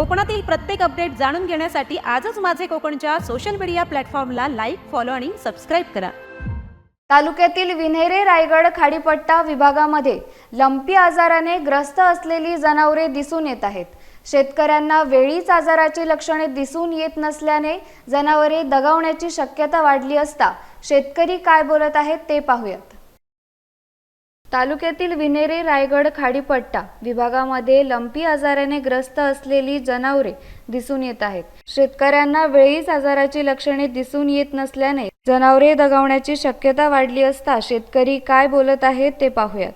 कोकणातील प्रत्येक अपडेट जाणून घेण्यासाठी आजच माझे कोकणच्या सोशल मीडिया प्लॅटफॉर्मला लाईक फॉलो आणि सबस्क्राईब करा. तालुक्यातील विन्हेरे रायगड खाडीपट्टा विभागामध्ये लंपी आजाराने ग्रस्त असलेली जनावरे दिसून येत आहेत. शेतकऱ्यांना वेळीच आजाराची लक्षणे दिसून येत नसल्याने जनावरे दगावण्याची शक्यता वाढली असता शेतकरी काय बोलत आहेत ते पाहूया. तालुक्यातील विनेरे रायगड खाडीपट्टा विभागामध्ये लंपी आजाराने ग्रस्त असलेली जनावरे दिसून येत आहेत. शेतकऱ्यांना वेळीच आजाराची लक्षणे दिसून येत नसल्याने जनावरे दगावण्याची शक्यता वाढली असता शेतकरी काय बोलत आहेत ते पाहूयात.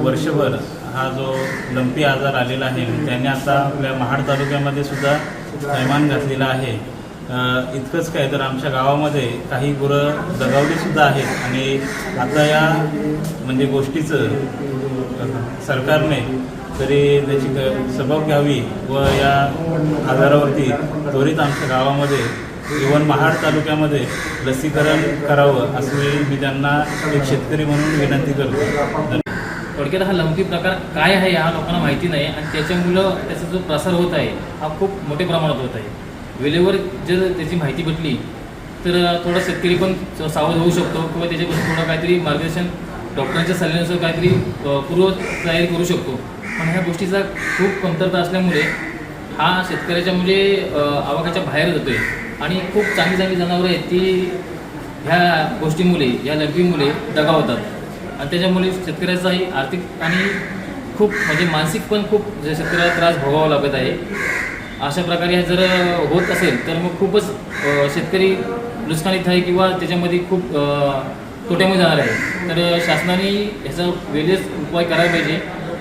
वर्षभर हा जो लंपी आजार आलेला आहे त्यांनी आता आपल्या महाड तालुक्यामध्ये सुद्धा थैमान घातलेला आहे. इतकंच काय तर आमच्या गावामध्ये काही गुरं दगावलीसुद्धा आहेत. आणि आता या म्हणजे गोष्टीचं सरकारने तरी त्याची सबब घ्यावी व या आजारावरती त्वरित आमच्या गावामध्ये इवन महाड तालुक्यामध्ये लसीकरण करावं असं मी त्यांना एक शेतकरी म्हणून विनंती करतो. थोडक्यात हा लंपी प्रकार काय आहे हा लोकांना माहिती नाही. आणि त्याच्यामुळं त्याचा जो प्रसार होत आहे हा खूप मोठ्या प्रमाणात होत आहे. वेळेवर जर त्याची माहिती भेटली तर थोडा शेतकरी पण सावध होऊ शकतो किंवा त्याच्यापासून थोडं काहीतरी मार्गदर्शन डॉक्टरांच्या सल्ल्यानुसार काहीतरी पूर्व तयारी करू शकतो. पण ह्या गोष्टीचा खूप कमतरता असल्यामुळे हा शेतकऱ्याच्या म्हणजे आवाकाच्या बाहेर जातोय. आणि खूप चांगली चांगली जनावरं आहेत ती ह्या गोष्टीमुळे या लंपीमुळे दगावतात आणि त्याच्यामुळे शेतकऱ्याचाही आर्थिक आणि खूप म्हणजे मानसिक पण खूप म्हणजे शेतकऱ्याला त्रास भोगावा लागत आहे. अशा प्रकारे हे जर होत असेल तर मग खूपच शेतकरी नुकसानीत आहे किंवा त्याच्यामध्ये खूप तोट्यामध्ये जाणार आहे. तर शासनाने ह्याचा वेळेस उपाय करायला पाहिजे.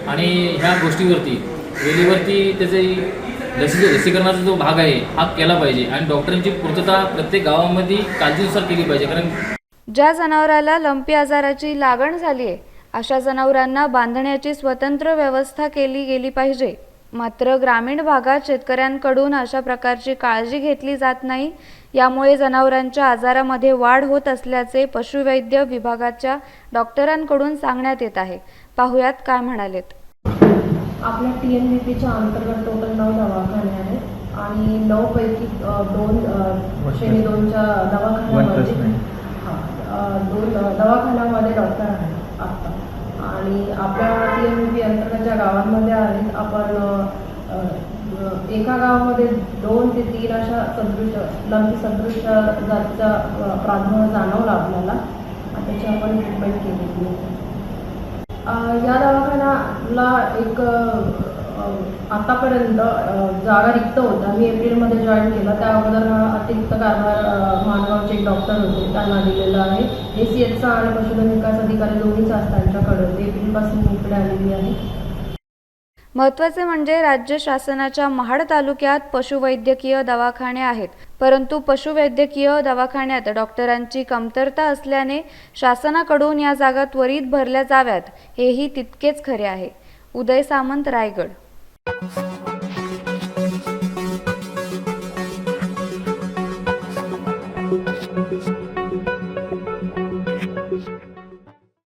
आणि ह्या गोष्टीवरती वेळेवरती त्याचे लसी लसीकरणाचा जो भाग आहे हा केला पाहिजे. आणि डॉक्टरांची पूर्तता प्रत्येक गावामध्ये काळजीनुसार केली पाहिजे. कारण ज्या जनावराला लंपी आजाराची लागण झाली आहे अशा जनावरांना बांधण्याची स्वतंत्र व्यवस्था केली गेली पाहिजे. मात्र ग्रामीण भागात शेतकऱ्यांकडून अशा प्रकारची काळजी घेतली जात नाही. यामुळे जनावरांच्या आजारामध्ये वाढ होत असल्याचे पशुवैद्य विभागाच्या डॉक्टरांकडून सांगण्यात येत आहे. पाहुयात काय म्हणालेत. आपल्या टी एन व्ही पीच्या अंतर्गत टोटल नऊ दवाखाने आहेत आणि नऊ पैकी दोन श्रेणी दोनच्या दवाखान्यामध्ये हां दोन दवाखान्यामध्ये डॉक्टर आहेत आत्ता आणि आपल्या टी गावांमध्ये आहेत. आपण एका गावामध्ये दोन ते तीन अशा सदृश लंबी सदृश जातीचा अ, प्रादुर्भाव जाणवला आपल्याला. त्याची आपण ट्रीटमेंट केलेली या दवाखान्याला एक आतापर्यंत जागा रिक्त होत्या मी एप्रिलमध्ये जॉईन केला. त्या अगोदर अतिरिक्त कारभार मानगावचे एक डॉक्टर होते. त्यांना दिलेला आहे. ए सी एचचा आणि पशुधन विकास अधिकारी दोन्हीच असतात त्यांच्याकडे एप्रिलपासून मी इकडे आलेली आहे. महत्त्वाचे म्हणजे राज्य शासनाच्या महाड तालुक्यात पशुवैद्यकीय दवाखाने आहेत. परंतु पशुवैद्यकीय दवाखान्यात डॉक्टरांची कमतरता असल्याने शासनाकडून या जागा त्वरित भरल्या जाव्यात. हेही तितकेच खरे आहे. उदय सामंत रायगड. thank you